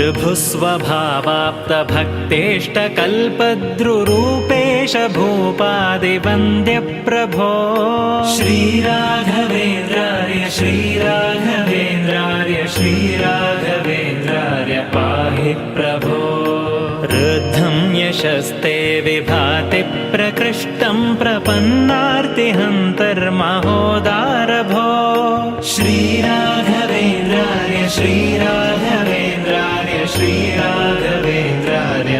ऋभुस्वभावाप्तभक्तेष्टकल्पद्रुरूपेश भूपादिवन्द्यप्रभो। श्रीराघवेन्द्राय श्रीराघवेन्द्राय श्रीराघवेन्द्राय पाहि प्रभो। रुद्धं यशस्ते विभाति प्रकृष्टं प्रपन्नार्तिहन्तर्महोदारभो। श्रीराघवेन्द्राय श्रीराघवेन्द्राय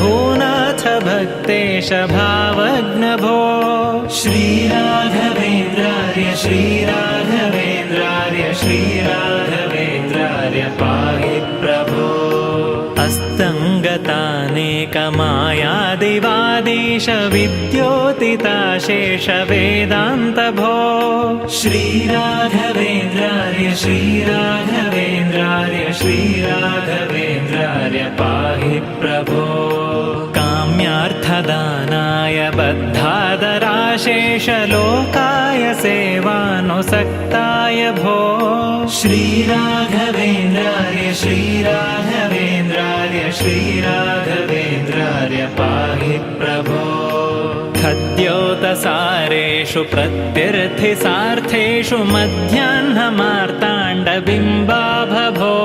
भूनाथ भक्तेश भावग्नभो। श्रीराघवेन्द्राय श्रीराघवेन्द्राय श्रीराघवेन्द्राय अस्तङ्गतानेकमायादिवादीश विद्योतिताशेष वेदान्तभो श्रीराघवेन्द्राय श्रीराघवेन्द्राय श्रीराघवेन्द्राय पाहि प्रभो बद्धादराशेषलोकाय सेवानुसक्ताय भो। श्रीराघवेन्द्रार्य श्रीराघवेन्द्रार्य श्रीराघवेन्द्रार्य पाहि प्रभो। खद्योतसारेषु प्रत्यर्थिसार्थेषु मध्याह्नमार्ताण्डबिम्बाभभो।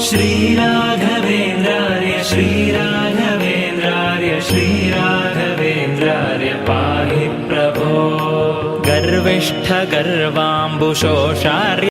श्रीराघवेन्द्रार्य श्रीराघवेन्द्रार्य पाहि प्रभो गर्विष्ठगर्वाम्बुशोषार्य